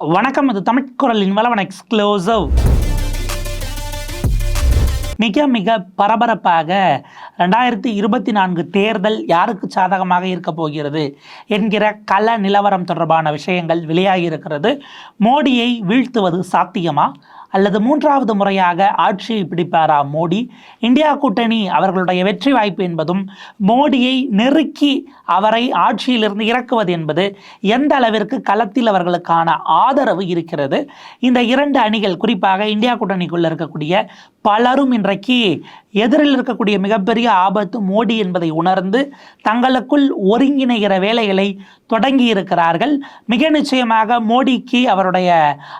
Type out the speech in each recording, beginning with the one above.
வணக்கம் இது தமிழ் குரலின் வளவன் எக்ஸ்க்ளூசிவ் மிக மிக பரபரப்பாக ரெண்டாயிரத்தி இருபத்தி நான்கு தேர்தல் யாருக்கு சாதகமாக இருக்க போகிறது என்கிற கள நிலவரம் தொடர்பான விஷயங்கள் வெளியாகி இருக்கிறது. மோடியை வீழ்த்துவது சாத்தியமா? அல்லது மூன்றாவது முறையாக ஆட்சியை பிடிப்பாரா மோடி? இந்தியா கூட்டணி அவர்களுடைய வெற்றி வாய்ப்பு என்பதும் மோடியை நெருக்கி அவரை ஆட்சியிலிருந்து இறக்குவது என்பது எந்த அளவிற்கு களத்தில் அவர்களுக்கான ஆதரவு இருக்கிறது? இந்த இரண்டு அணிகள் குறிப்பாக இந்தியா கூட்டணிக்குள்ள இருக்கக்கூடிய பலரும் இன்றைக்கு எதிரில் இருக்கக்கூடிய மிகப்பெரிய ஆபத்து மோடி என்பதை உணர்ந்து தங்களுக்குள் ஒருங்கிணைகிற வேலைகளை தொடங்கி இருக்கிறார்கள் மிக நிச்சயமாக மோடிக்கு அவருடைய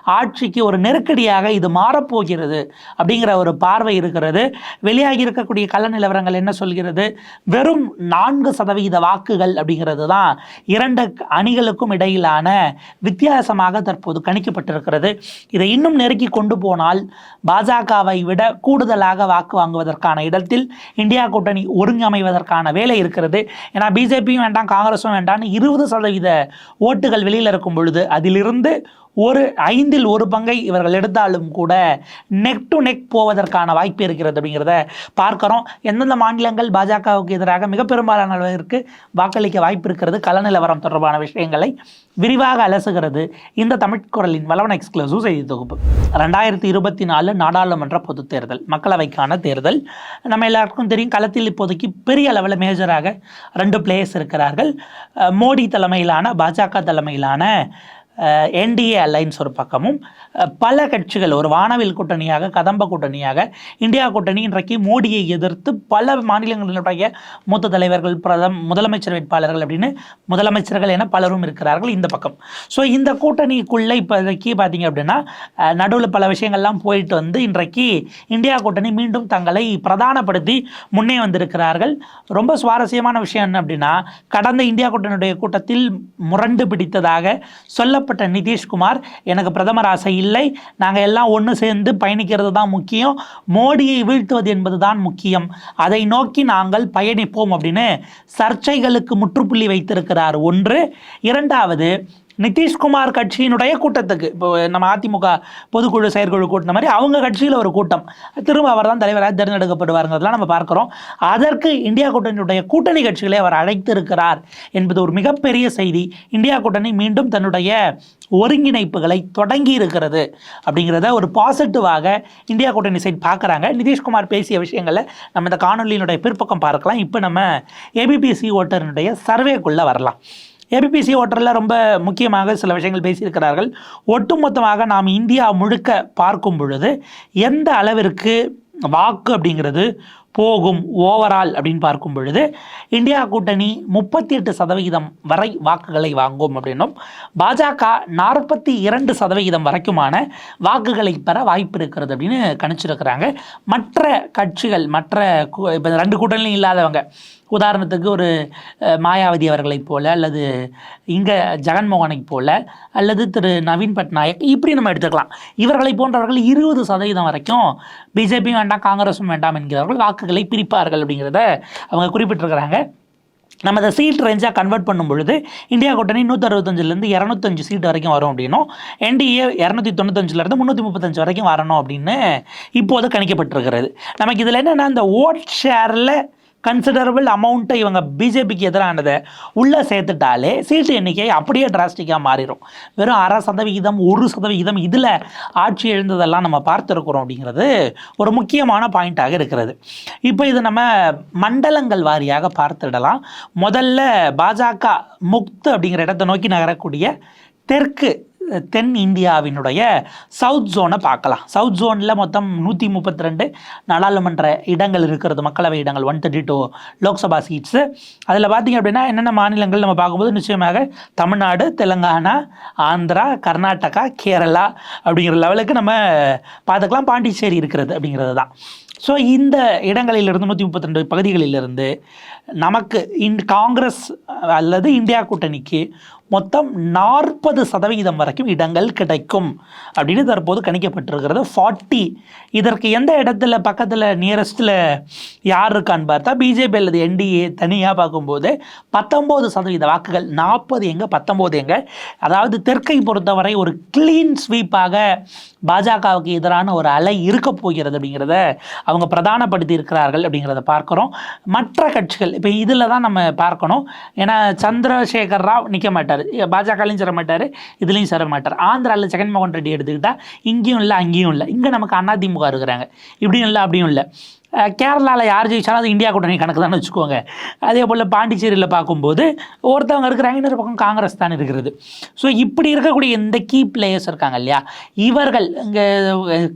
ஆட்சிக்கு ஒரு நெருக்கடியாக இது மாறப்போகிறது அப்படிங்கிற ஒரு பார்வை இருக்கிறது. வெளியாகி இருக்கக்கூடிய கள நிலவரங்கள் என்ன சொல்கிறது? வெறும் நான்கு சதவிகித வாக்குகள் அப்படிங்கிறது தான் இரண்டு அணிகளுக்கும் இடையிலான வித்தியாசமாக தற்போது கணிக்கப்பட்டிருக்கிறது. இதை இன்னும் நெருக்கி கொண்டு போனால் பாஜகவை விட கூடுதலாக வாக்கு வாங்குவதற்கான இடத்தில் இந்தியா கூட்டணி ஒருங்கமைவதற்கான வேலை இருக்கிறது. ஏன்னா பிஜேபியும் வேண்டாம் காங்கிரஸும் வேண்டாம்னு இருபது சதவீத ஓட்டுகள் வெளியில் இருக்கும் பொழுது அதிலிருந்து ஒரு ஐந்தில் ஒரு பங்கை இவர்கள் எடுத்தாலும் கூட நெக் டு நெக் போவதற்கான வாய்ப்பு இருக்கிறது அப்படிங்கிறத பார்க்குறோம். எந்தெந்த மாநிலங்கள் பாஜகவுக்கு எதிராக மிக பெரும்பாலான அளவிற்கு வாக்களிக்க வாய்ப்பு இருக்கிறது? கள நிலவரம் தொடர்பான விஷயங்களை விரிவாக அலசுகிறது இந்த தமிழ் குரலின் வளவன் எக்ஸ்க்ளூசிவ் செய்தி தொகுப்பு. ரெண்டாயிரத்தி இருபத்தி நாலு நாடாளுமன்ற பொதுத் தேர்தல் மக்களவைக்கான தேர்தல். நம்ம எல்லாருக்கும் தெரியும் களத்தில் இப்போதைக்கு பெரிய அளவில் மேஜராக ரெண்டு பிளேயர்ஸ் இருக்கிறார்கள். மோடி தலைமையிலான பாஜக தலைமையிலான என்டிஏ அலைன்ஸ் ஒரு பக்கமும் பல கட்சிகள் ஒரு வானவில் கூட்டணியாக கதம்ப கூட்டணியாக இந்தியா கூட்டணி இன்றைக்கு மோடியை எதிர்த்து பல மாநிலங்களினுடைய மூத்த தலைவர்கள் பிரதம் முதலமைச்சர் வேட்பாளர்கள் அப்படின்னு முதலமைச்சர்கள் என பலரும் இருக்கிறார்கள் இந்த பக்கம். ஸோ இந்த கூட்டணிக்குள்ளே இப்போதைக்கு பார்த்தீங்க அப்படின்னா நடுவில் பல விஷயங்கள்லாம் போயிட்டு வந்து இன்றைக்கு இந்தியா கூட்டணி மீண்டும் தங்களை பிரதானப்படுத்தி முன்னே வந்திருக்கிறார்கள். ரொம்ப சுவாரஸ்யமான விஷயம் என்ன அப்படின்னா கடந்த இந்தியா கூட்டணியுடைய கூட்டத்தில் முரண்டு பிடித்ததாக சொல்ல சொல்லப்பட்ட நிதிஷ்குமார் எனக்கு பிரதமர் ஆசை இல்லை. நாங்கள் எல்லாம் ஒன்று சேர்ந்து பயணிக்கிறது தான் முக்கியம். மோடியை வீழ்த்துவது என்பது தான் முக்கியம். அதை நோக்கி நாங்கள் பயணிப்போம் அப்படின்னு சர்ச்சைகளுக்கு முற்றுப்புள்ளி வைத்திருக்கிறார். ஒன்று. இரண்டாவது நிதிஷ்குமார் கட்சியினுடைய கூட்டத்துக்கு. இப்போ நம்ம அதிமுக பொதுக்குழு செயற்குழு கூட்டின மாதிரி அவங்க கட்சியில் ஒரு கூட்டம். திரும்ப அவர் தான் தலைவராக தேர்ந்தெடுக்கப்படுவாருங்கிறதெல்லாம் நம்ம பார்க்குறோம். அதற்கு இந்தியா கூட்டணியுடைய கூட்டணி கட்சிகளை அவர் அழைத்திருக்கிறார் என்பது ஒரு மிகப்பெரிய செய்தி. இந்தியா கூட்டணி மீண்டும் தன்னுடைய ஒருங்கிணைப்புகளை தொடங்கி இருக்கிறது அப்படிங்கிறத ஒரு பாசிட்டிவாக இந்தியா கூட்டணி சைட் பார்க்குறாங்க. நிதிஷ்குமார் பேசிய விஷயங்களை நம்ம இந்த காணொலியினுடைய பிற்பக்கம் பார்க்கலாம். இப்போ நம்ம ஏபிபிசி ஓட்டரினுடைய சர்வேக்குள்ளே வரலாம். ஏபிபிசி ஓட்டரில் ரொம்ப முக்கியமாக சில விஷயங்கள் பேசியிருக்கிறார்கள். ஒட்டுமொத்தமாக நாம் இந்தியா முழுக்க பார்க்கும் பொழுது எந்த அளவிற்கு வாக்கு அப்படிங்கிறது போகும் ஓவரால் அப்படின்னு பார்க்கும் பொழுது இந்தியா கூட்டணி முப்பத்தி எட்டு சதவிகிதம் வரை வாக்குகளை வாங்கும் அப்படின்னும் பாஜக நாற்பத்தி இரண்டு சதவிகிதம் வரைக்குமான வாக்குகளை பெற வாய்ப்பு இருக்கிறது அப்படின்னு கணிச்சிருக்கிறாங்க. மற்ற கட்சிகள் மற்ற கூ- இப்போ ரெண்டு கூட்டணியும் இல்லாதவங்க உதாரணத்துக்கு ஒரு மாயாவதி அவர்களைப் போல அல்லது இங்கே ஜெகன்மோகனைப் போல அல்லது திரு நவீன் பட்நாயக் இப்படி நம்ம எடுத்துக்கலாம். இவர்களை போன்றவர்கள் இருபது சதவீதம் வரைக்கும் பிஜேபி வேண்டாம் காங்கிரஸும் வேண்டாம் என்கிறவர்கள் வாக்குகளை பிரிப்பார்கள் அப்படிங்கிறத அவங்க குறிப்பிட்டிருக்கிறாங்க. நம்ம அதை சீட் ரேஞ்சாக கன்வெர்ட் பண்ணும் பொழுது இந்தியா கூட்டணி நூற்றி அறுபத்தஞ்சிலேருந்து இரநூத்தஞ்சு சீட் வரைக்கும் வரும் அப்படின்னும் என்டிஏ இரநூத்தி தொண்ணூத்தஞ்சிலேருந்து முந்நூற்றி முப்பத்தஞ்சு வரைக்கும் வரணும் அப்படின்னு இப்போது கணிக்கப்பட்டிருக்கிறது. நமக்கு இதில் என்னென்னா இந்த ஓட் ஷேரில் கன்சிடரபிள் அமௌண்ட்டை இவங்க பிஜேபிக்கு எதிரானதை உள்ளே சேர்த்துட்டாலே சீட்டு எண்ணிக்கை அப்படியே டிராஸ்டிக்காக மாறிடும் வெறும் அரை சதவிகிதம் ஒரு சதவிகிதம் இதில் ஆட்சி எழுந்ததெல்லாம் நம்ம பார்த்துருக்குறோம் அப்படிங்கிறது ஒரு முக்கியமான பாயிண்ட்டாக இருக்கிறது. இப்போ இது நம்ம மண்டலங்கள் வாரியாக பார்த்துடலாம். முதல்ல பாஜக முக்து அப்படிங்கிற இடத்தை நோக்கி நகரக்கூடிய தெற்கு தென் இந்தியாவினுடைய சவுத் ஜோனை பார்க்கலாம். சவுத் ஜோனில் மொத்தம் நூற்றி முப்பத்தி ரெண்டு நாடாளுமன்ற இடங்கள் இருக்கிறது. மக்களவை இடங்கள் one thirty two Lok Sabha seats அதில் பார்த்தீங்க அப்படின்னா என்னென்ன மாநிலங்கள் நம்ம பார்க்கும்போது நிச்சயமாக தமிழ்நாடு தெலுங்கானா ஆந்திரா கர்நாடகா கேரளா அப்படிங்கிற லெவலுக்கு நம்ம பார்த்துக்கலாம். பாண்டிச்சேரி இருக்கிறது அப்படிங்கிறது தான். ஸோ இந்த இடங்களிலிருந்து நூற்றி முப்பத்தி ரெண்டு பகுதிகளிலிருந்து நமக்கு இன் காங்கிரஸ் அல்லது இந்தியா கூட்டணிக்கு மொத்தம் நாற்பது சதவிகிதம் வரைக்கும் இடங்கள் கிடைக்கும். அப்படின்னு தற்போது கணிக்கப்பட்டிருக்கிறது. ஃபார்ட்டி. இதற்கு எந்த இடத்துல பக்கத்தில் நியரஸ்ட்டில் யார் இருக்கான்னு பார்த்தா பிஜேபி அல்லது என்டிஏ தனியாக பார்க்கும்போது பத்தொம்போது சதவீத வாக்குகள் நாற்பது எங்கே பத்தொம்போது எங்கே. அதாவது தெற்கை பொறுத்தவரை ஒரு க்ளீன் ஸ்வீப்பாக பாஜகவுக்கு எதிரான ஒரு அலை இருக்க போகிறது அப்படிங்கிறத அவங்க பிரதானப்படுத்தி இருக்கிறார்கள் அப்படிங்கிறத பார்க்குறோம். மற்ற கட்சிகள் இப்போ இதில் தான் நம்ம பார்க்கணும். ஏன்னா சந்திரசேகர் ராவ் நிற்க மாட்டார். பாஜகலையும் சேர மாட்டார் இதுலேயும் சேர மாட்டார். ஆந்திராவில் ஜெகன்மோகன் ரெட்டி எடுத்துக்கிட்டால் இங்கேயும் இல்லை அங்கேயும் இல்லை. இங்கே நமக்கு அதிமுக இருக்கிறாங்க. இப்படியும் இல்லை அப்படியும் இல்லை. கேரளாவில் யார் ஜெயிச்சாலும் அது இந்தியா கூட்டணி கணக்கு தான் வச்சுக்கோங்க. அதே போல் பாண்டிச்சேரியில் பார்க்கும்போது ஒருத்தவங்க இருக்கிறாங்க இன்னொரு பக்கம் காங்கிரஸ் தான் இருக்கிறது. ஸோ இப்படி இருக்கக்கூடிய இந்த கீ பிளேயர்ஸ் இருக்காங்க இல்லையா? இவர்கள் இங்கே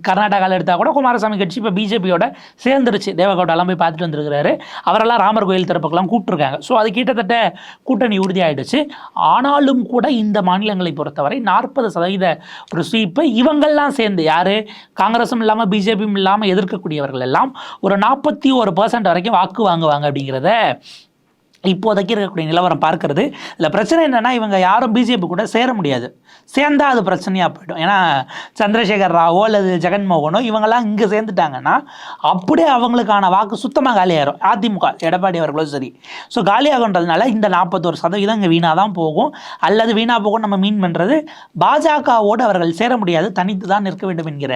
கர்நாடகாவில் எடுத்தால் கூட குமாரசாமி கட்சி இப்போ பிஜேபியோட சேர்ந்துருச்சு. தேவகவுடாலாம் போய் பார்த்துட்டு வந்திருக்கிறாரு. அவரெல்லாம் ராமர் கோயில் தரப்புக்கெல்லாம் கூப்பிட்டுருக்காங்க. ஸோ அது கிட்டத்தட்ட கூட்டணி உறுதியாயிடுச்சு. ஆனாலும் கூட இந்த மாநிலங்களை பொறுத்தவரை நாற்பது சதவீத ஒரு ஸ்வீப்பை இவங்கள்லாம் சேர்ந்து யார்? காங்கிரஸும் இல்லாமல் பிஜேபியும் இல்லாமல் எதிர்க்கக்கூடியவர்கள் எல்லாம் ஒரு நாற்பத்தி ஒரு பர்சன்ட் வரைக்கும் வாக்கு வாங்குவாங்க அப்படிங்கிறத இப்போதைக்கு இருக்கக்கூடிய நிலவரம் பார்க்கறது. இதில் பிரச்சனை என்னென்னா இவங்க யாரும் பிஜேபி கூட சேர முடியாது. சேர்ந்தால் அது பிரச்சனையாக போயிடும். ஏன்னா சந்திரசேகர் ராவோ அல்லது ஜெகன்மோகனோ இவங்கெல்லாம் இங்கே சேர்ந்துட்டாங்கன்னா அப்படியே அவங்களுக்கான வாக்கு சுத்தமாக காலியாயிரும். அதிமுக எடப்பாடி அவர்களும் சரி. ஸோ காலியாகுன்றதுனால இந்த நாற்பத்தோரு சதவீதம் இங்கே வீணாக தான் போகும். அல்லது வீணாக போகும் நம்ம மீன் பண்ணுறது பாஜகவோடு அவர்கள் சேர முடியாது. தனித்து தான் நிற்க வேண்டும் என்கிற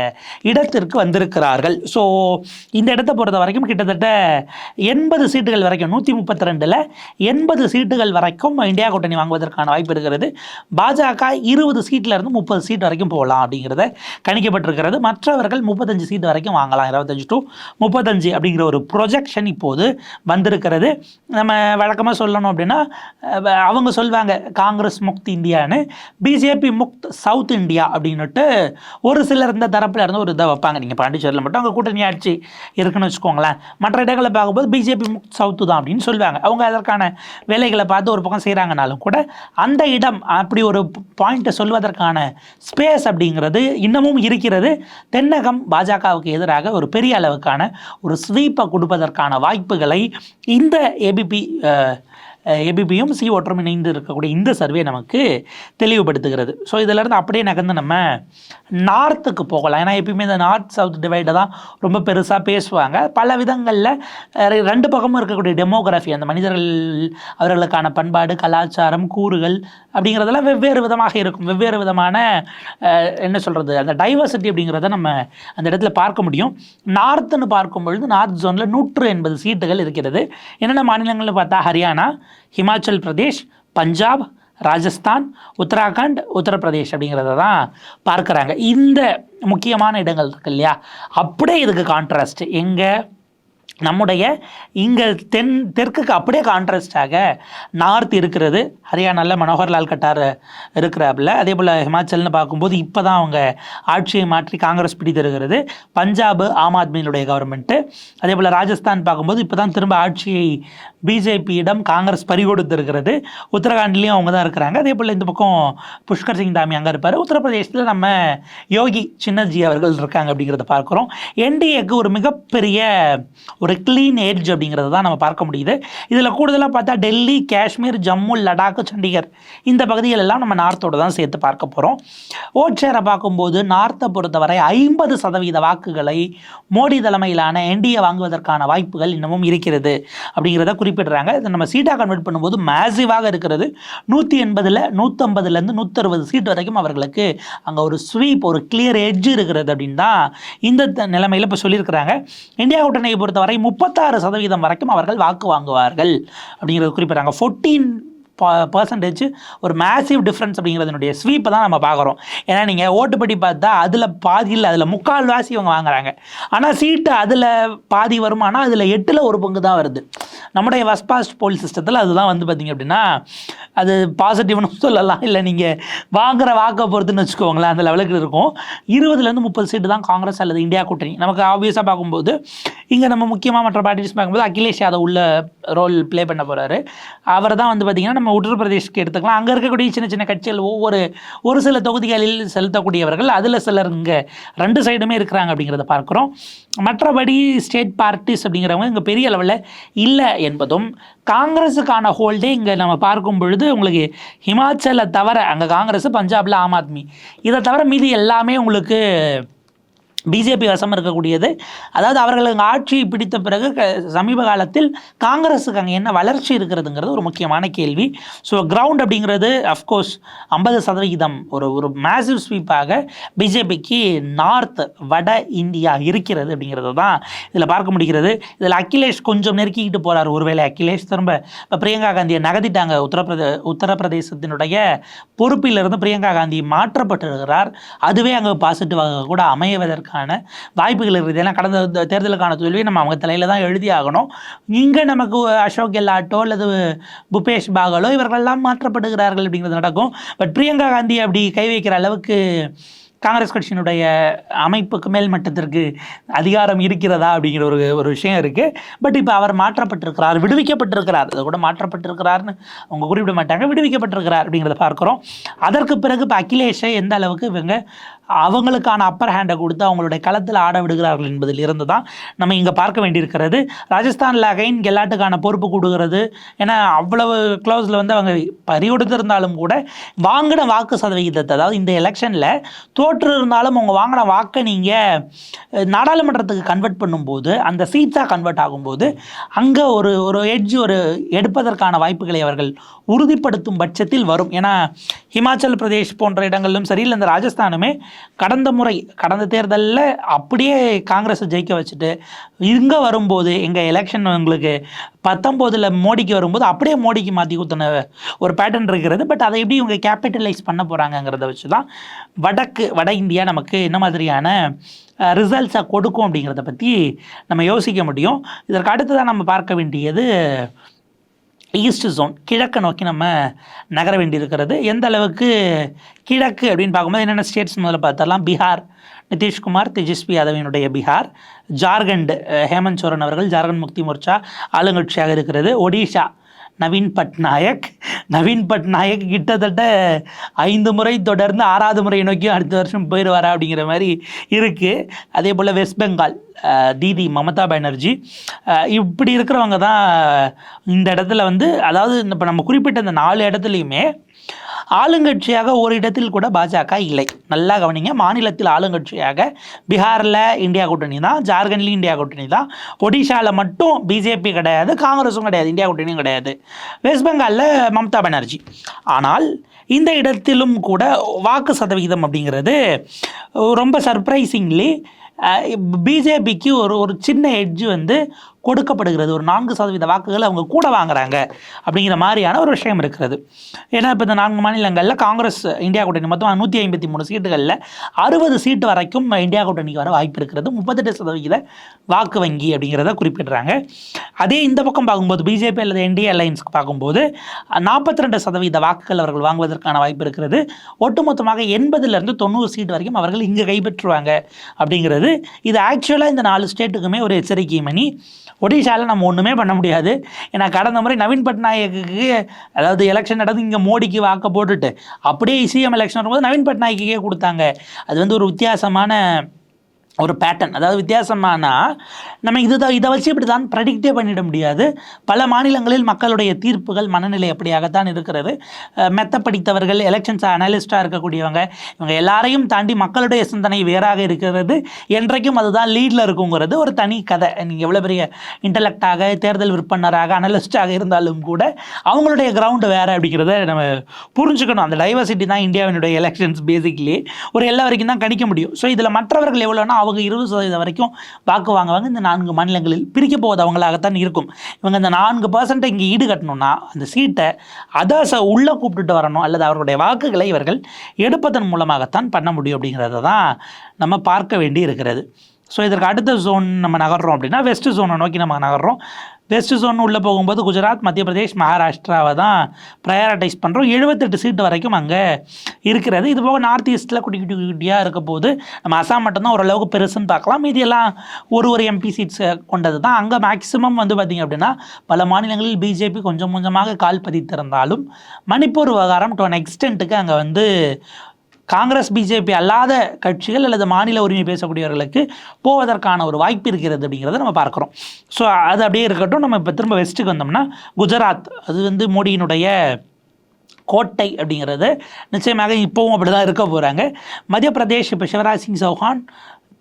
இடத்திற்கு வந்திருக்கிறார்கள். ஸோ இந்த இடத்தை பொறுத்த வரைக்கும் கிட்டத்தட்ட எண்பது சீட்டுகள் வரைக்கும் நூற்றி முப்பத்தி ரெண்டில் எண்பது சீட்டுகள் வரைக்கும் இந்தியா கூட்டணி வாங்குவதற்கான வாய்ப்பு இருக்கிறது. பாஜக இருபது சீட்டிலிருந்து முப்பது சீட் வரைக்கும் போகலாம் அப்படிங்கிறத கணிக்கப்பட்டிருக்கிறது. மற்றவர்கள் முப்பத்தஞ்சு சீட் வரைக்கும் வாங்கலாம். இருபத்தஞ்சு டு முப்பத்தஞ்சு அப்படிங்கிற ஒரு ப்ரொஜெக்ஷன் இப்போது வந்திருக்கிறது. நம்ம வழக்கமாக சொல்லணும் அப்படின்னா அவங்க சொல்வாங்க காங்கிரஸ் முக்த் இந்தியான்னு. பிஜேபி முக்த் சவுத் இந்தியா அப்படின்னுட்டு ஒரு சிலர் இந்த தரப்பில் இருந்து ஒரு இதை வைப்பாங்க. நீங்கள் பாண்டிச்சேரியில் மட்டும் அங்கே கூட்டணி ஆட்சி இருக்குன்னு வச்சுக்கோங்களேன். மற்ற இடங்களை பார்க்கும்போது பிஜேபி முக்த் சவுத்து தான் அப்படின்னு சொல்லுவாங்க அவங்க அதற்கான வேலைகளை பார்த்து ஒரு பக்கம் செய்கிறாங்கனாலும் கூட அந்த இடம் அப்படி ஒரு பாயிண்ட்டை சொல்வதற்கான ஸ்பேஸ் அப்படிங்கிறது இன்னமும் இருக்கிறது. தென்னகம் பாஜகவுக்கு எதிராக ஒரு பெரிய அளவுக்கான ஒரு ஸ்வீப்பை கொடுப்பதற்கான வாய்ப்புகளை இந்த ஏபிபி எபிபியும் சி ஓட்டரும் இணைந்து இருக்கக்கூடிய இந்த சர்வே நமக்கு தெளிவுபடுத்துகிறது. ஸோ இதிலேருந்து அப்படியே நகர்ந்து நம்ம நார்த்துக்கு போகலாம். ஏன்னா எப்பயுமே இந்த நார்த் சவுத் டிவைடை தான் ரொம்ப பெருசாக பேசுவாங்க. பல விதங்களில் ரெண்டு பக்கமும் இருக்கக்கூடிய டெமோகிராஃபி அந்த மனிதர்கள் அவர்களுக்கான பண்பாடு கலாச்சாரம் கூறுகள் அப்படிங்கிறதெல்லாம் வெவ்வேறு விதமாக இருக்கும். வெவ்வேறு விதமான என்ன சொல்கிறது அந்த டைவர்சிட்டி அப்படிங்கிறத நம்ம அந்த இடத்துல பார்க்க முடியும். நார்த்துன்னு பார்க்கும் பொழுது நார்த் ஜோனில் நூற்று எண்பது சீட்டுகள் இருக்கிறது. என்னென்ன மாநிலங்கள்னு பார்த்தா ஹரியானா ஹிமாச்சல் பிரதேஷ் பஞ்சாப் ராஜஸ்தான் உத்தராகண்ட் உத்தரப்பிரதேஷ் அப்படிங்கிறத தான் பார்க்குறாங்க. இந்த முக்கியமான இடங்கள் இருக்கு இல்லையா? அப்படியே இதுக்கு கான்ட்ராஸ்ட் எங்கே? நம்முடைய இங்கே தென் தெற்குக்கு அப்படியே கான்ட்ராஸ்டாக நார்த் இருக்கிறது. ஹரியானாவில் மனோகர்லால் கட்டார் இருக்கிறாப்புல. அதே போல் ஹிமாச்சல்னு பார்க்கும்போது இப்போ தான் அவங்க ஆட்சியை மாற்றி காங்கிரஸ் பிடித்திருக்கிறது. பஞ்சாப் ஆம் ஆத்மியினுடைய கவர்மெண்ட்டு அதே போல் ராஜஸ்தான் பார்க்கும்போது இப்போ தான் திரும்ப ஆட்சியை பிஜேபியிடம் காங்கிரஸ் பறிகொடுத்திருக்கிறது. உத்தரகாண்ட்லேயும் அவங்க தான் இருக்கிறாங்க. அதே போல் இந்த பக்கம் புஷ்கர் சிங் தாமி அங்கே இருப்பார். உத்தரப்பிரதேசத்தில் நம்ம யோகி சின்னஜி அவர்கள் இருக்காங்க அப்படிங்கிறத பார்க்குறோம். என்டிஏக்கு ஒரு மிகப்பெரிய ஒரு க்ளீன் ஏஜ் அப்படிங்கிறத தான் நம்ம பார்க்க முடியுது. இதில் கூடுதலாக பார்த்தா டெல்லி காஷ்மீர் ஜம்மு லடாக் சண்டிகர் இந்த பகுதிகள் எல்லாம் நம்ம நார்த்தோடு தான் சேர்த்து பார்க்க போகிறோம் ஓட் ஷேரை பார்க்கும்போது நார்த்தை பொறுத்தவரை ஐம்பது சதவீத வாக்குகளை மோடி தலைமையிலான என்டிஏ வாங்குவதற்கான வாய்ப்புகள் இன்னமும் இருக்கிறது அப்படிங்கிறத குறிப்பிடுறாங்க. இதை நம்ம சீட்டாக கன்வெர்ட் பண்ணும்போது மேசிவாக இருக்கிறது. நூற்றி எண்பதில் நூற்றம்பதுலேருந்து நூற்றறுபது சீட் வரைக்கும் அவர்களுக்கு அங்கே ஒரு ஸ்வீப் ஒரு கிளியர் எட்ஜ் இருக்கிறது அப்படின்னு தான் இந்த நிலைமையில் இப்போ சொல்லியிருக்கிறாங்க. இந்தியா கூட்டணியை பொறுத்தவரை முப்பத்தாறு சதவீதம் வரைக்கும் அவர்கள் வாக்கு வாங்குவார்கள் அப்படிங்கிறது குறிப்பிட்றாங்க. ஃபோர்டீன் பர்சன்டேஜ் ஒரு மேசிவ் டிஃப்ரென்ஸ் அப்படிங்கிறதுனுடைய ஸ்வீப்பை தான் நம்ம பார்க்குறோம். ஏன்னா நீங்கள் ஓட்டுப்படி பார்த்தா அதில் பாதி இல்லை அதில் முக்கால் வாசி இவங்க வாங்குறாங்க. ஆனால் சீட்டு அதில் பாதி வருமானா அதில் எட்டில் ஒரு பங்கு தான் வருது. நம்முடைய வஸ்பாஸ்ட் போல் சிஸ்டத்தில் அதுதான் வந்து பார்த்திங்க அப்படின்னா அது பாசிட்டிவ்னு சொல்லலாம். இல்லை நீங்கள் வாங்குற வாக்கை பொறுத்துன்னு வச்சுக்கோங்களேன் அந்த லெவலுக்கு இருக்கும். இருபதுலேருந்து முப்பது சீட்டு தான் காங்கிரஸ் அல்லது இந்தியா கூட்டணி. நமக்கு ஆப்வியஸாக பார்க்கும்போது இங்கே நம்ம முக்கியமாக மற்ற பார்ட்டிஸ் பார்க்கும்போது அகிலேஷ் யாதவ் உள்ள ரோல் ப்ளே பண்ண போகிறாரு அவர் தான் வந்து பார்த்திங்கன்னா நம்ம உத்தரப்பிரதேஷ்க்கு எடுத்துக்கலாம். அங்கே இருக்கக்கூடிய சின்ன சின்ன கட்சிகள் ஒவ்வொரு ஒரு சில தொகுதிகளில் செலுத்தக்கூடியவர்கள் அதில் சிலர் இங்கே ரெண்டு சைடுமே இருக்கிறாங்க அப்படிங்கிறத பார்க்குறோம். மற்றபடி ஸ்டேட் பார்ட்டிஸ் அப்படிங்கிறவங்க இங்கே பெரிய லெவலில் இல்லை என்பதும் காங்கிரஸுக்கான ஹோல்டே இங்கே நம்ம பார்க்கும் பொழுது உங்களுக்கு ஹிமாச்சலை தவிர அங்கே காங்கிரஸ் பஞ்சாபில் ஆம் ஆத்மி. இதை தவிர மீதி எல்லாமே உங்களுக்கு பிஜேபி வசம் இருக்கக்கூடியது. அதாவது அவர்களுக்கு ஆட்சி பிடித்த பிறகு க- சமீப காலத்தில் காங்கிரஸுக்கு அங்கே என்ன வளர்ச்சி இருக்கிறதுங்கிறது ஒரு முக்கியமான கேள்வி. ஸோ கிரவுண்ட் அப்படிங்கிறது அஃப்கோர்ஸ் ஐம்பது சதவிகிதம் ஒரு ஒரு மேசிவ் ஸ்வீப்பாக பிஜேபிக்கு நார்த் வட இந்தியா இருக்கிறது அப்படிங்கிறது தான் இதில் பார்க்க முடிகிறது. இதில் அகிலேஷ் கொஞ்சம் நெருக்கிக்கிட்டு போகிறார் ஒருவேளை அகிலேஷ் திரும்ப இப்போ பிரியங்கா காந்தியை நகர்த்திட்டாங்க. உத்தரப்பிரதே உத்தரப்பிரதேசத்தினுடைய பொறுப்பிலிருந்து பிரியங்கா காந்தி மாற்றப்பட்டிருக்கிறார். அதுவே அங்கே பாசிட்டிவாக கூட அமைவதற்கான வாய்ப்புகள் இருக்குது. ஏன்னா கடந்த தேர்தலுக்கான தோல்வியை நம்ம அவங்க தலையில் தான் எழுதி ஆகணும். இங்கே நமக்கு அசோக் கெல்லாட்டோ அல்லது புபேஷ் பாகலோ இவர்களெல்லாம் மாற்றப்படுகிறார்கள் அப்படிங்கிறது நடக்கும். பட் பிரியங்கா காந்தி அப்படி கை வைக்கிற அளவுக்கு காங்கிரஸ் கட்சியினுடைய அமைப்புக்கு மேல் மட்டத்திற்கு அதிகாரம் இருக்கிறதா அப்படிங்கிற ஒரு ஒரு விஷயம் இருக்குது பட் இப்போ அவர் மாற்றப்பட்டிருக்கிறார் விடுவிக்கப்பட்டிருக்கிறார். அதை கூட மாற்றப்பட்டிருக்கிறார்னு அவங்க குறிப்பிட மாட்டாங்க விடுவிக்கப்பட்டிருக்கிறார் அப்படிங்கிறத பார்க்குறோம். அதற்கு பிறகு இப்போ அகிலேஷை எந்த அளவுக்கு இவங்க அவங்களுக்கான அப்பர் ஹேண்டை கொடுத்து அவங்களுடைய களத்தில் ஆட விடுகிறார்கள் என்பதில் இருந்து தான் நம்ம இங்கே பார்க்க வேண்டியிருக்கிறது. ராஜஸ்தானில் அகைன் கெல்லாட்டுக்கான பொறுப்பு கொடுக்கிறது ஏன்னா அவ்வளவு க்ளோஸில் வந்து அவங்க பறிகொடுத்திருந்தாலும் கூட வாங்கின வாக்கு சதவிகிதத்தை அதாவது இந்த எலெக்ஷனில் தோற்று இருந்தாலும் அவங்க வாங்கின வாக்கை நீங்கள் நாடாளுமன்றத்துக்கு கன்வெர்ட் பண்ணும்போது அந்த சீட்ஸாக கன்வெர்ட் ஆகும்போது அங்கே ஒரு ஒரு எட்ஜ் ஒரு எடுப்பதற்கான வாய்ப்புகளை அவர்கள் உறுதிப்படுத்தும் பட்சத்தில் வரும். ஏன்னா ஹிமாச்சல் பிரதேஷ் போன்ற இடங்களிலும் சரி இல்லை இந்த ராஜஸ்தானுமே கடந்த முறை கடந்த தேர்தலில் அப்படியே காங்கிரஸை ஜெயிக்க வச்சுட்டு இங்கே வரும்போது எங்கள் எலெக்ஷன் உங்களுக்கு பத்தொம்போதில் மோடிக்கு வரும்போது அப்படியே மோடிக்கு மாற்றி ஊற்றின ஒரு பேட்டர்ன் இருக்கிறது. பட் அதை எப்படி இவங்க கேபிட்டலைஸ் பண்ண போகிறாங்கங்கிறத வச்சு தான் வடக்கு வட இந்தியா நமக்கு என்ன மாதிரியான ரிசல்ட்ஸை கொடுக்கும் அப்படிங்கிறத பற்றி நம்ம யோசிக்க முடியும். இதற்கு அடுத்ததாக நம்ம பார்க்க வேண்டியது ஈஸ்ட் ஜோன் கிழக்கு நோக்கி நம்ம நகர வேண்டியிருக்கிறது. எந்த அளவுக்கு கிழக்கு அப்படின்னு பார்க்கும்போது என்னென்ன ஸ்டேட்ஸ் முதல்ல பார்த்தரலாம் பீகார் நிதிஷ்குமார் தேஜஸ்வி யாதவினுடைய பீகார் ஜார்க்கண்ட் ஹேமந்த் சோரன் அவர்கள் ஜார்க்கண்ட் முக்தி மோர்ச்சா ஆளுங்கட்சியாக இருக்கிறது ஒடிஷா. நவீன் பட்நாயக். நவீன் பட்நாயக் கிட்டத்தட்ட ஐந்து முறை தொடர்ந்து ஆறாவது முறை நோக்கியும் அடுத்த வருஷம் போயிடுவாரா அப்படிங்கிற மாதிரி இருக்குது அதே போல் வெஸ்ட் பெங்கால் தீதி மமதா பானர்ஜி. இப்படி இருக்கிறவங்க தான் இந்த இடத்துல வந்து அதாவது இப்போ நம்ம குறிப்பிட்ட இந்த நாலு இடத்துலையுமே ஆளுங்கட்சியாக ஒரு இடத்தில் கூட பாஜக இல்லை. நல்லா கவனிங்க மாநிலத்தில் ஆளுங்கட்சியாக பீகாரில் இந்தியா கூட்டணி தான் ஜார்க்கண்ட்லேயும் இந்தியா கூட்டணி தான் ஒடிஷாவில் மட்டும் பிஜேபி கிடையாது காங்கிரஸும் கிடையாது இந்தியா கூட்டணியும் கிடையாது. வெஸ்ட் பெங்காலில் மம்தா பானர்ஜி. ஆனால் இந்த இடத்திலும் கூட வாக்கு சதவிகிதம் அப்படிங்கிறது ரொம்ப சர்ப்ரைசிங்லி பிஜேபிக்கு ஒரு ஒரு சின்ன எட்ஜ் வந்து கொடுக்கப்படுகிறது. ஒரு நான்கு சதவீத வாக்குகள் அவங்க கூட வாங்குறாங்க அப்படிங்கிற மாதிரியான ஒரு விஷயம் இருக்கிறது. ஏன்னா இப்போ இந்த நான்கு மாநிலங்களில் காங்கிரஸ் இந்தியா கூட்டணி மொத்தம் நூற்றி ஐம்பத்தி மூணு சீட்டுகளில் அறுபது சீட்டு வரைக்கும் இந்தியா கூட்டணிக்கு வர வாய்ப்பு இருக்கிறது. முப்பத்தெட்டு சதவிகித வாக்கு வங்கி அப்படிங்கிறத குறிப்பிடுறாங்க. அதே இந்த பக்கம் பார்க்கும்போது பிஜேபி அல்லது என்டிஏ அலையன்ஸ்க்கு பார்க்கும்போது நாற்பத்தி ரெண்டு சதவீத வாக்குகள் அவர்கள் வாங்குவதற்கான வாய்ப்பு இருக்கிறது. ஒட்டுமொத்தமாக எண்பதுலேருந்து தொண்ணூறு சீட் வரைக்கும் அவர்கள் இங்கே கைப்பற்றுவாங்க அப்படிங்கிறது இது ஆக்சுவலாக இந்த நாலு ஸ்டேட்டுக்குமே ஒரு எச்சரிக்கை மணி. ஒடிஷாவில் நம்ம ஒன்றுமே பண்ண முடியாது. ஏன்னா கடந்த முறை நவீன் பட்நாயக்கு அதாவது எலெக்ஷன் நடந்து இங்கே மோடிக்கு வாக்க போட்டுட்டு அப்படியே சிஎம் எலெக்ஷன் வரும்போது நவீன் பட்நாயக்கே கொடுத்தாங்க. அது வந்து ஒரு வித்தியாசமான ஒரு பேட்டர்ன் அதாவது வித்தியாசமானா நம்ம இதுதான் இதை வச்சு இப்படி தான் ப்ரெடிக்டே பண்ணிட முடியாது. பல மாநிலங்களில் மக்களுடைய தீர்ப்புகள் மனநிலை அப்படியாகத்தான் இருக்கிறது. மெத்த படித்தவர்கள் எலெக்ஷன்ஸ் அனலிஸ்ட்டாக இருக்கக்கூடியவங்க இவங்க எல்லாரையும் தாண்டி மக்களுடைய சிந்தனை வேறாக இருக்கிறது. என்றைக்கும் அதுதான் லீடில் இருக்குங்கிறது ஒரு தனி கதை. நீங்கள் எவ்வளோ பெரிய இன்டலெக்டாக தேர்தல் விற்பனராக அனலிஸ்டாக இருந்தாலும் கூட அவங்களுடைய கிரவுண்டு வேறு அப்படிங்கிறத நம்ம புரிஞ்சுக்கணும். அந்த டைவர்சிட்டி தான் இந்தியாவினுடைய எலெக்ஷன்ஸ் பேசிக்லி ஒரு எல்லா வரைக்கும் தான் கணிக்க முடியும். ஸோ இதில் மற்றவர்கள் எவ்வளோனா அவங்க இருபது சதவீதம் வரைக்கும் வாக்கு வாங்குவாங்க. இந்த நான்கு மாநிலங்களில் பிரிக்க போவது அவங்களாகத்தான் இருக்கும். இவங்க இந்த நான்கு பர்சன்ட்டை இங்கே ஈடுகட்டணும்னா அந்த சீட்டை அதர்ஸை உள்ளே கூப்பிட்டுட்டு வரணும் அல்லது அவர்களுடைய வாக்குகளை இவர்கள் எடுப்பதன் மூலமாகத்தான் பண்ண முடியும் அப்படிங்கிறத தான் நம்ம பார்க்க வேண்டி இருக்கிறது ஸோ இதற்கு அடுத்த ஜோன் நம்ம நகர்றோம் அப்படின்னா வெஸ்ட் ஜோனை நோக்கி நம்ம நகர்றோம். வெஸ்ட் ஜோன் உள்ளே போகும்போது குஜராத் மத்திய பிரதேஷ் மகாராஷ்டிராவை தான் ப்ரையாரிட்டைஸ் பண்ணுறோம் எழுபத்தெட்டு சீட்டு வரைக்கும் அங்கே இருக்கிறது. இது போக நார்த் ஈஸ்ட்டில் குட்டி குட்டி குட்டியாக இருக்க போது நம்ம அசாம் மட்டும்தான் ஓரளவுக்கு பெருசுன்னு பார்க்கலாம். மீதி எல்லாம் ஒரு ஒரு எம்பி சீட்ஸ் கொண்டது தான். அங்கே மேக்ஸிமம் வந்து பார்த்திங்க அப்படின்னா பல மாநிலங்களில் பிஜேபி கொஞ்சம் கொஞ்சமாக கால் பதித்திருந்தாலும் மணிப்பூர் விவகாரம் டு அன் எக்ஸ்டென்ட்டுக்கு அங்கே வந்து காங்கிரஸ் பிஜேபி அல்லாத கட்சிகள் அல்லது மாநில உரிமை பேசக்கூடியவர்களுக்கு போவதற்கான ஒரு வாய்ப்பு இருக்கிறது அப்படிங்கிறத நம்ம பார்க்குறோம். ஸோ அது அப்படியே இருக்கட்டும். நம்ம இப்போ திரும்ப வெஸ்ட்டுக்கு வந்தோம்னா குஜராத் அது வந்து மோடியினுடைய கோட்டை அப்படிங்கிறது நிச்சயமாக இப்போவும் அப்படி தான் இருக்க போகிறாங்க மத்திய பிரதேஷ் இப்போ சிவராஜ் சிங் சௌஹான்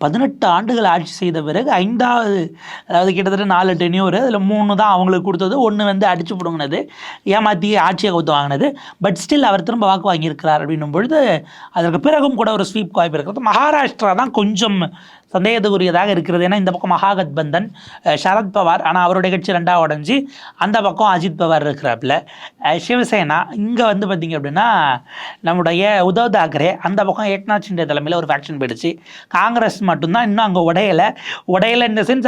பதினெட்டு ஆண்டுகள் ஆட்சி செய்த பிறகு ஐந்தாவது அதாவது கிட்டத்தட்ட நாலு டென்யூர் அதில் மூணு தான் அவங்களுக்கு கொடுத்தது. ஒன்று வந்து அடிச்சு பிடுங்கினது ஏமாற்றி ஆட்சியை கவுத்து வாங்கினது. பட் ஸ்டில் அவர் திரும்ப வாக்கு வாங்கியிருக்கிறார் அப்படின்னும் பொழுது அதற்கு பிறகும் கூட ஒரு ஸ்வீப் வாய்ப்பு இருக்கிறது. மகாராஷ்டிரா தான் கொஞ்சம் சந்தேகத்துக்குரியதாக இருக்கிறது ஏன்னா இந்த பக்கம் மகாகத்பந்தன் அஹ், சரத் பவார் ஆனால் அவருடைய கட்சி ரெண்டாக உடஞ்சி அந்த பக்கம் அஜித் பவார் இருக்கிறாப்புல சிவசேனா இங்கே வந்து பார்த்திங்க அப்படின்னா நம்முடைய உத்தவ் தாக்கரே அந்த பக்கம் ஏக்நாத் சிண்டே தலைமையில் ஒரு ஃபேக்ஷன் போயிடுச்சு. காங்கிரஸ் மட்டும்தான் இன்னும் அங்கே உடையலை. உடையலை இந்த சென்ஸ்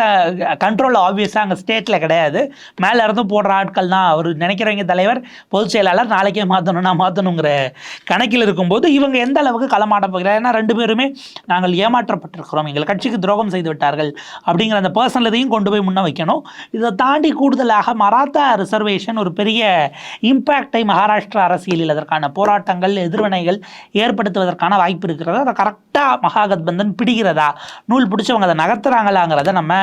கண்ட்ரோல் ஆப்வியஸாக அங்கே ஸ்டேட்டில் கிடையாது. மேலே இருந்து போடுற ஆட்கள் தான் அவர் நினைக்கிறவங்க தலைவர். பொதுச் செயலாளர் நாளைக்கே மாற்றணும் நான் மாற்றணுங்கிற கணக்கில் இருக்கும்போது இவங்க எந்த அளவுக்கு களமாட போகிறார்? ஏன்னா ரெண்டு பேருமே நாங்கள் ஏமாற்றப்பட்டிருக்கிறோம். எங்களுக்கு கட்சிக்கு துரோகம் செய்து விட்டார்கள் அப்படிங்கிற அந்த பர்சனல் இதையும் கொண்டு போய் முன்ன வைக்கணும். இதை தாண்டி கூடுதலாக மராத்தா ரிசர்வேஷன் ஒரு பெரிய இம்பேக்டை மகாராஷ்டிரா அரசியலில் அதற்கான போராட்டங்கள் எதிர்வினைகள் ஏற்படுத்துவதற்கான வாய்ப்பு இருக்கிறது? அதை கரெக்டாக மகாகத்பந்தன் பிடிக்கிறதா? நூல் பிடிச்சவங்க அதை நகர்த்துறாங்களாங்கிறத நம்ம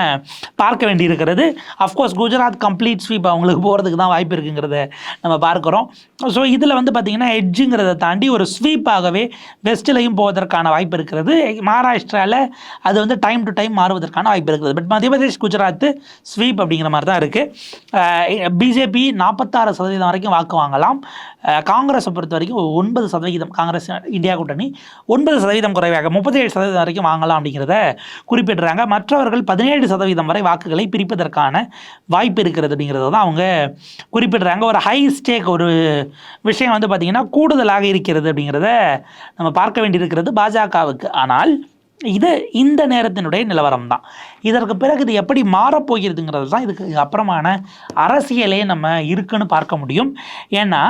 பார்க்க வேண்டியிருக்கிறது. அஃப்கோர்ஸ் குஜராத் கம்ப்ளீட் ஸ்வீப் அவங்களுக்கு போகிறதுக்கு தான் வாய்ப்பு இருக்குங்கிறத நம்ம பார்க்குறோம். ஸோ இதில் வந்து பார்த்திங்கன்னா எட்ஜுங்கிறத தாண்டி ஒரு ஸ்வீப்பாகவே வெஸ்ட்லையும் போவதற்கான வாய்ப்பு இருக்கிறது. மகாராஷ்டிராவில் அது அது வந்து டைம் டு டைம் மாறுவதற்கான வாய்ப்பு இருக்கிறது பட் மத்திய பிரதேஷ் குஜராத் ஸ்வீப் அப்படிங்கிற மாதிரி தான் இருக்குது பிஜேபி நாற்பத்தாறு சதவீதம் வரைக்கும் வாக்கு வாங்கலாம். காங்கிரஸை பொறுத்த வரைக்கும் ஒன்பது சதவீதம் காங்கிரஸ் இந்தியா கூட்டணி ஒன்பது சதவீதம் குறைவாக முப்பத்தி ஏழு சதவீதம் வரைக்கும் வாங்கலாம் அப்படிங்கிறத குறிப்பிடுறாங்க. மற்றவர்கள் பதினேழு சதவீதம் வரை வாக்குகளை பிரிப்பதற்கான வாய்ப்பு இருக்கிறது அப்படிங்கிறத தான் அவங்க குறிப்பிடுறாங்க. ஒரு ஹை ஸ்டேக் ஒரு விஷயம் வந்து பார்த்திங்கன்னா கூடுதலாக இருக்கிறது அப்படிங்கிறத நம்ம பார்க்க வேண்டியிருக்கிறது பாஜகவுக்கு. ஆனால் இது இந்த நேரத்தினுடைய நிலவரம் தான் இதற்கு பிறகு இது எப்படி மாறப்போகிறதுங்கிறது தான் இதுக்கு அப்புறமான அரசியலே நம்ம இருக்குன்னு பார்க்க முடியும். ஏன்னா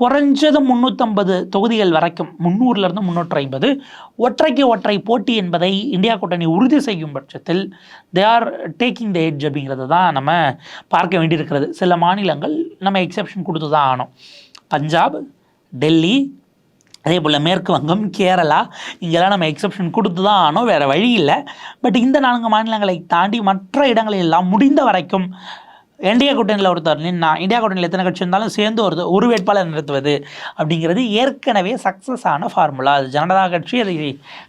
குறைஞ்சது முந்நூற்றம்பது தொகுதிகள் வரைக்கும் முந்நூறுலேருந்து முந்நூற்றி ஐம்பது ஒற்றைக்கு ஒற்றை போட்டி என்பதை இந்தியா கூட்டணி உறுதி செய்யும் பட்சத்தில் they are taking the edge அப்படிங்கிறது தான் நம்ம பார்க்க வேண்டியிருக்கிறது. சில மாநிலங்கள் நம்ம எக்ஸெப்ஷன் கொடுத்து தான் ஆகணும். பஞ்சாப் டெல்லி அதே போல் மேற்கு வங்கம் கேரளா இங்கெல்லாம் நம்ம எக்ஸப்ஷன் கொடுத்து தான் ஆனோம் வேறு வழி இல்லை. பட் இந்த நான்கு மாநிலங்களை தாண்டி மற்ற இடங்களில் எல்லாம் முடிந்த வரைக்கும் என்டிஏ கூட்டணியில் ஒருத்தர் நின்னா இந்தியா கூட்டணியில் எத்தனை கட்சி இருந்தாலும் சேர்ந்து ஒரு ஒரு வேட்பாளர் நிறுத்துவது அப்படிங்கிறது ஏற்கனவே சக்ஸஸ் ஆன ஃபார்முலா அது ஜனதா கட்சி அதை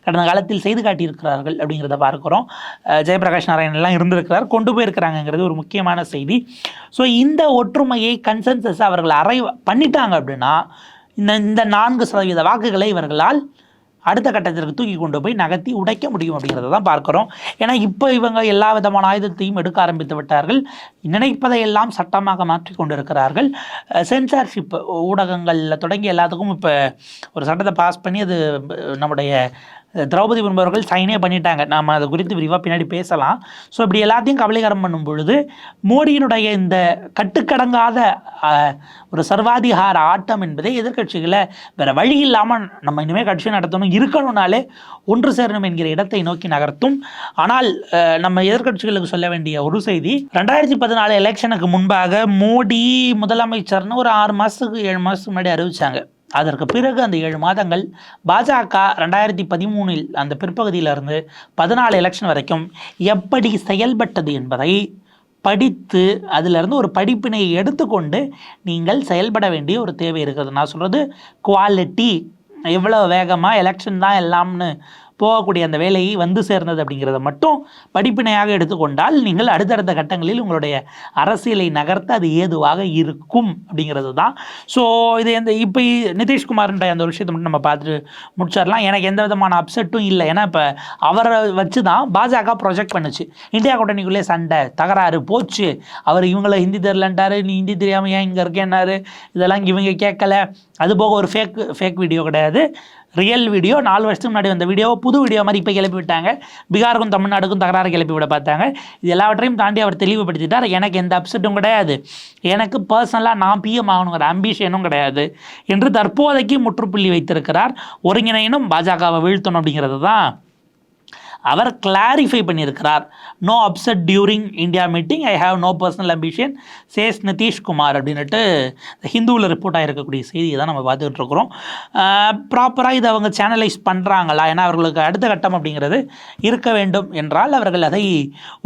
கடந்த காலத்தில் செய்து காட்டியிருக்கிறார்கள் அப்படிங்கிறத பார்க்குறோம். ஜெயபிரகாஷ் நாராயண் எல்லாம் இருந்திருக்கிறார் கொண்டு போயிருக்கிறாங்கங்கிறது ஒரு முக்கியமான செய்தி. ஸோ இந்த ஒற்றுமையை கன்சென்சஸ் அவர்கள் அரை பண்ணிட்டாங்க அப்படின்னா இந்த இந்த நான்கு சதவீத வாக்குகளை இவர்களால் அடுத்த கட்டத்திற்கு தூக்கி கொண்டு போய் நகர்த்தி உடைக்க முடியும் அப்படிங்கிறத தான் பார்க்குறோம். ஏன்னா இப்போ இவங்க எல்லா விதமான ஆயுதத்தையும் எடுக்க ஆரம்பித்து விட்டார்கள். நினைப்பதையெல்லாம் சட்டமாக மாற்றி கொண்டிருக்கிறார்கள். சென்சார்ஷிப் ஊடகங்களில் தொடங்கி எல்லாத்துக்கும் இப்போ ஒரு சட்டத்தை பாஸ் பண்ணி அது நம்முடைய திரௌபதி முர்மு அவர்கள் சைனே பண்ணிட்டாங்க. நாம் அது குறித்து விரிவாக பின்னாடி பேசலாம். ஸோ இப்படி எல்லாத்தையும் கபலீகரம் பண்ணும் பொழுது மோடியினுடைய இந்த கட்டுக்கடங்காத ஒரு சர்வாதிகார ஆட்டம் என்பதை எதிர்க்கட்சிகளை வேறு வழி இல்லாமல் நம்ம இனிமேல் கட்சி நடத்தணும் இருக்கணும்னாலே ஒன்று சேரணும் என்கிற இடத்தை நோக்கி நகர்த்தும். ஆனால் நம்ம எதிர்க்கட்சிகளுக்கு சொல்ல வேண்டிய ஒரு செய்தி ரெண்டாயிரத்தி பதினாலு எலெக்ஷனுக்கு முன்பாக மோடி முதலமைச்சர்னு ஒரு ஆறு மாதத்துக்கு ஏழு மாதத்துக்கு முன்னாடி அறிவிச்சாங்க. அதற்கு பிறகு அந்த ஏழு மாதங்கள் பாஜக ரெண்டாயிரத்தி பதிமூணில் அந்த பிற்பகுதியிலிருந்து பதினாலு எலெக்ஷன் வரைக்கும் எப்படி செயல்பட்டது என்பதை படித்து அதிலிருந்து ஒரு படிப்பினை எடுத்துக்கொண்டு நீங்கள் செயல்பட வேண்டிய ஒரு தேவை இருக்கிறது. நான் சொல்கிறது குவாலிட்டி எவ்வளோ வேகமாக எலெக்ஷன் தான் எல்லாம்னு போகக்கூடிய அந்த வேலையை வந்து சேர்ந்தது அப்படிங்கிறத மட்டும் படிப்பினையாக எடுத்துக்கொண்டால் நீங்கள் அடுத்தடுத்த கட்டங்களில் உங்களுடைய அரசியலை நகர்த்த அது ஏதுவாக இருக்கும் அப்படிங்கிறது தான். ஸோ இது எந்த இப்போ நிதிஷ்குமார்ன்ற அந்த ஒரு விஷயத்தை மட்டும் நம்ம பார்த்துட்டு முடிச்சிடலாம். எனக்கு எந்த விதமான அப்செட்டும் இல்லை. ஏன்னா இப்போ அவரை வச்சு தான் பாஜக ப்ரொஜெக்ட் பண்ணுச்சு. இந்தியா கூட்டணிக்குள்ளே சண்டை தகராறு போச்சு. அவர் இவங்களை ஹிந்தி தெரிலன்ட்டாரு நீ ஹிந்தி தெரியாமல் ஏன் இங்கே இருக்கேன்னாரு. இதெல்லாம் இவங்க கேட்கல. அது போக ஒரு ஃபேக் ஃபேக் வீடியோ கிடையாது. ரியல் வீடியோ நாலு வருஷத்துக்கு முன்னாடி வந்த வீடியோவை புது வீடியோ மாதிரி இப்போ கிளப்பி விட்டாங்க பீகாருக்கும் தமிழ்நாடுக்கும் தகராறு கிளப்பி விட பார்த்தாங்க. இது எல்லாவற்றையும் தாண்டி அவர் தெளிவுபடுத்திட்டார். எனக்கு எந்த அப்செட்டும் கிடையாது. எனக்கு பர்சனலாக நான் பிஎம் ஆகணுங்கிற அம்பிஷனும் கிடையாது. என்று தற்போதைக்கு முற்றுப்புள்ளி வைத்திருக்கிறார். ஒருங்கிணைனும் பாஜகவை வீழ்த்தணும் அப்படிங்கிறது தான் அவர் கிளாரிஃபை பண்ணியிருக்கிறார். No upset during India meeting I have no personal ambition says Nitish Kumar அப்படின்னுட்டு ஹிந்துவில் ரிப்போர்ட் ஆகிருக்கக்கூடிய செய்தியை தான் நம்ம பார்த்துக்கிட்டு இருக்கிறோம். ப்ராப்பராக இதை அவங்க சேனலைஸ் பண்ணுறாங்களா ஏன்னா அவர்களுக்கு அடுத்த கட்டம் அப்படிங்கிறது இருக்க வேண்டும் என்றால் அவர்கள் அதை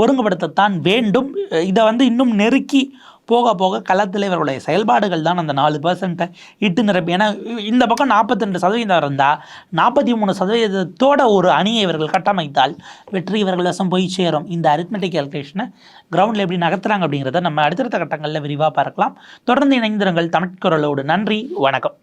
ஒருங்குபடுத்தத்தான் வேண்டும். இதை வந்து இன்னும் நெருக்கி போக போக களத்தில் இவருடைய செயல்பாடுகள் தான் அந்த நாலு பர்சன்ட்டை இட்டு நிரப்பி. ஏன்னா இந்த பக்கம் நாற்பத்தி ரெண்டு சதவீதம் இருந்தால் நாற்பத்தி மூணு சதவீதத்தோட ஒரு அணியை இவர்கள் கட்டமைத்தால் வெற்றி இவர்கள் வசம் போய் சேரும். இந்த அரித்மெட்டிக் கேல்குலேஷனை கிரவுண்டில் எப்படி நகர்த்துறாங்க அப்படிங்கிறத நம்ம அடுத்தடுத்த கட்டங்களில் விரிவாக பார்க்கலாம் தொடர்ந்து இணைந்திருங்கள் தமிழ்குரலோடு. நன்றி வணக்கம்.